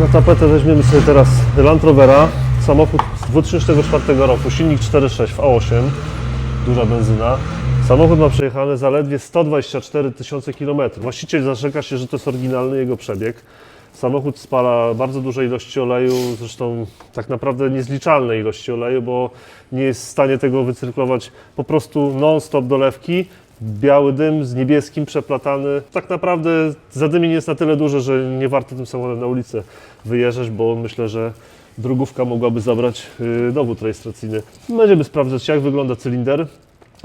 Na tapetę weźmiemy sobie teraz Land Rovera, samochód z 2004 roku, silnik 4.6 w A8, duża benzyna. Samochód ma przejechane zaledwie 124 tysiące kilometrów. Właściciel zarzeka się, że to jest oryginalny jego przebieg. Samochód spala bardzo duże ilości oleju, zresztą tak naprawdę niezliczalne ilości oleju, bo nie jest w stanie tego wycyrklować po prostu non-stop dolewki. Biały dym z niebieskim przeplatany. Tak naprawdę zadymienie jest na tyle duże, że nie warto tym samochodem na ulicę wyjeżdżać, bo myślę, że drugówka mogłaby zabrać y, dowód rejestracyjny. Będziemy sprawdzać, jak wygląda cylinder.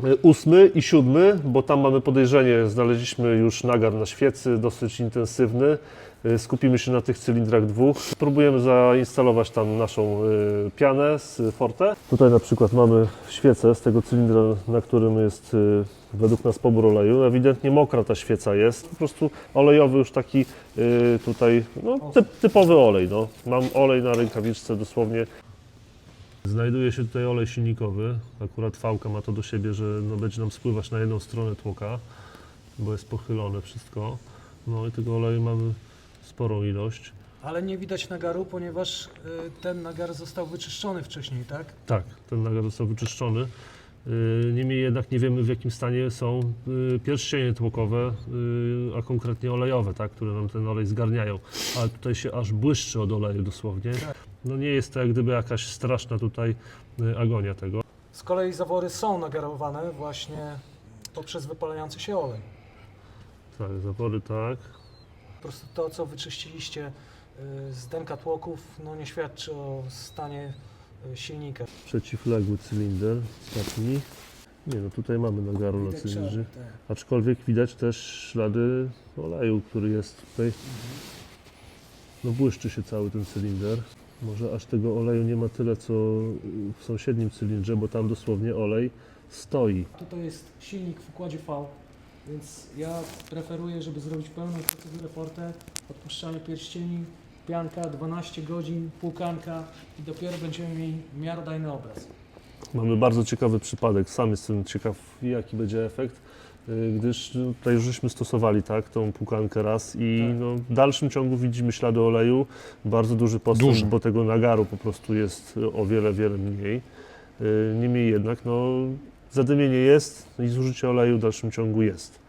Y, Ósmy i siódmy, bo tam mamy podejrzenie, znaleźliśmy już nagar na świecy, dosyć intensywny. Y, Skupimy się na tych cylindrach dwóch. Spróbujemy zainstalować tam naszą y, pianę z Forte. Tutaj na przykład mamy świecę z tego cylindra, na którym jest y, według nas pobór oleju. Ewidentnie mokra ta świeca jest, po prostu olejowy już taki tutaj, no typ, typowy olej. No. Mam olej na rękawiczce dosłownie. Znajduje się tutaj olej silnikowy. Akurat fałka ma to do siebie, że no, będzie nam spływać na jedną stronę tłoka, bo jest pochylone wszystko. No i tego oleju mamy sporą ilość. Ale nie widać nagaru, ponieważ y, ten nagar został wyczyszczony wcześniej, tak? Tak, ten nagar został wyczyszczony. Yy, Niemniej jednak nie wiemy w jakim stanie są yy, pierścienie tłokowe, a konkretnie olejowe, tak, które nam ten olej zgarniają. Ale tutaj się aż błyszczy od oleju dosłownie. Tak. No nie jest to jak gdyby jakaś straszna tutaj agonia tego. Z kolei zawory są nagarowane właśnie poprzez wypalający się olej. Tak, zapory tak. Po prostu to, co wyczyściliście y, z denka tłoków, no nie świadczy o stanie y, silnika. Przeciwległy cylinder ostatni. Nie no, tutaj mamy nagaru na cylindrze. tak. Aczkolwiek widać też ślady oleju, który jest tutaj. No błyszczy się cały ten cylinder. Może aż tego oleju nie ma tyle, co w sąsiednim cylindrze, bo tam dosłownie olej stoi. Tutaj jest silnik w układzie V, więc ja preferuję, żeby zrobić pełną procedurę Forte, odpuszczanie pierścieni, pianka, 12 godzin, półkanka i dopiero będziemy mieli miarodajny obraz. Mamy bardzo ciekawy przypadek. Sam jestem ciekaw, jaki będzie efekt, y, gdyż no, tutaj już żeśmy stosowali tak, tą pukankę raz i Tak. no, w dalszym ciągu widzimy ślady oleju, bardzo duży postęp, Duży. bo tego nagaru po prostu jest o wiele, wiele mniej. Y, Niemniej jednak no, zadymienie jest i zużycie oleju w dalszym ciągu jest.